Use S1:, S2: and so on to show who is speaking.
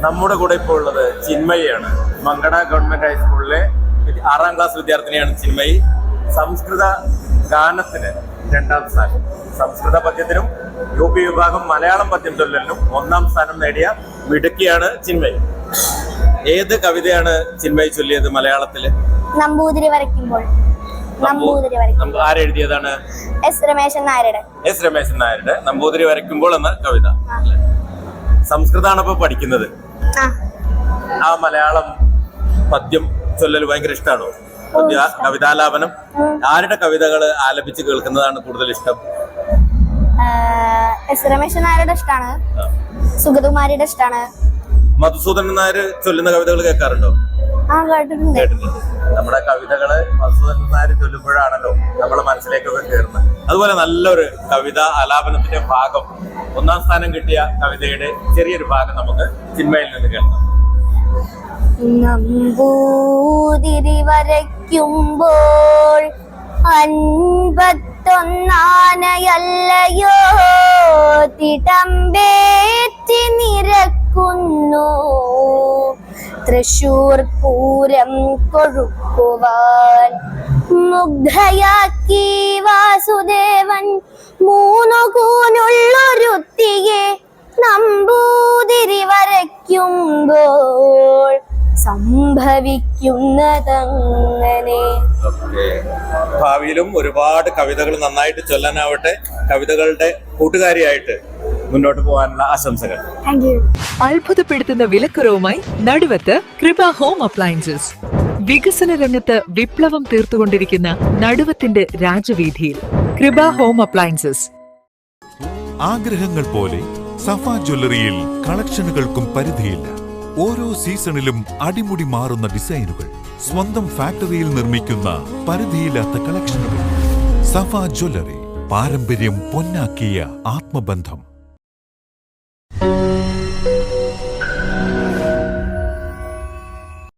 S1: നമ്മുടെ കൂടെ ഇപ്പോൾ ഉള്ളത് ചിന്മയിയാണ്. മങ്കട ഗവൺമെന്റ് ഹൈസ്കൂളിലെ ആറാം ക്ലാസ് വിദ്യാർത്ഥിനിയാണ് ചിന്മയി. സംസ്കൃത ഗാനത്തിന് രണ്ടാം സ്ഥാനം. സംസ്കൃത പദ്യത്തിനും യു പി വിഭാഗം മലയാളം പദ്യം ചൊല്ലലിനും ഒന്നാം സ്ഥാനം നേടിയ മിടുക്കിയാണ് ചിന്മയി. ഏത് കവിതയാണ് ചിന്മയി ചൊല്ലിയത് മലയാളത്തിൽ
S2: നമ്പൂതിരി വരയ്ക്കുമ്പോൾ. നമ്പൂതിരി വരയ്ക്കും
S1: നമ്പ- ആരെഴുതിയതാണ്
S2: എസ് രമേശൻ നായരുടെ.
S1: എസ് രമേശൻ നായരുടെ. നമ്പൂതിരി വരയ്ക്കുമ്പോൾ എന്ന കവിത. സംസ്കൃതമാണ് ഇപ്പൊ പഠിക്കുന്നത്.
S2: ആ.
S1: മലയാളം പദ്യം ചൊല്ലൽ ഭയങ്കര ഇഷ്ടമാണോ കവിതാലാപനം. ആരുടെ കവിതകൾ ആലപിച്ച് കേൾക്കുന്നതാണ് കൂടുതൽ ഇഷ്ടം?
S2: എസ് രമേശൻ നായരുടെ ഇഷ്ടമാണ് സുഗതകുമാരിയുടെ ഇഷ്ടമാണ്
S1: മധുസൂദനൻ നായർ ചൊല്ലുന്ന കവിതകൾ കേൾക്കാറുണ്ടോ? നമ്മുടെ കവിതകൾ നായർ ചൊല്ലുമ്പോഴാണല്ലോ നമ്മുടെ മനസ്സിലേക്കൊക്കെ കയറുന്നത് അതുപോലെ നല്ലൊരു കവിത ആലാപനത്തിന്റെ ഭാഗം ഒന്നാം സ്ഥാനം കിട്ടിയ കവിതയുടെ ചെറിയൊരു ഭാഗം നമുക്ക് സിനിമയിൽ നിന്ന് കേൾക്കാം.
S2: നമ്പൂതിരി വരയ്ക്കുമ്പോൾ അൻപത്തൊന്നാനയല്ലയോ തിടമ്പേറ്റി തൃശൂർ പൂരം കൊഴുക്കുവാൻ മുഗ്ധയാക്കി വാസുദേവൻ മൂന്നു കൂനുള്ളൊരുത്തിയെ നമ്പൂതിരി വരയ്ക്കുമ്പോൾ സംഭവിക്കുന്നതങ്ങനെ.
S1: ഭാവിയിലും ഒരുപാട് കവിതകൾ നന്നായിട്ട് ചൊല്ലാനാവട്ടെ കവിതകളുടെ കൂട്ടുകാരിയായിട്ട് മുന്നോട്ട് പോകാനുള്ള ആശംസകൾ.
S3: അത്ഭുതപ്പെടുത്തുന്ന വിലക്കുറവുമായി നടുവത്ത് കൃപ ഹോം അപ്ലയൻസസ്. വികസന രംഗത്ത് വിപ്ലവം തീർത്തുകൊണ്ടിരിക്കുന്ന നടുവത്തിന്റെ രാജവീതിയിൽ കൃപ ഹോം അപ്ലയൻസസ്.
S4: ആഗ്രഹങ്ങൾ പോലെ സഫ ജ്വല്ലറിയിൽ കളക്ഷനുകൾക്കും പരിധിയില്ല. ഓരോ സീസണിലും അടിമുടി മാറുന്ന ഡിസൈനുകൾ സ്വന്തം ഫാക്ടറിയിൽ നിർമ്മിക്കുന്ന പരിധിയില്ലാത്ത കളക്ഷനുകൾ. സഫ ജ്വല്ലറി പാരമ്പര്യം പൊന്നാക്കിയ ആത്മബന്ധം.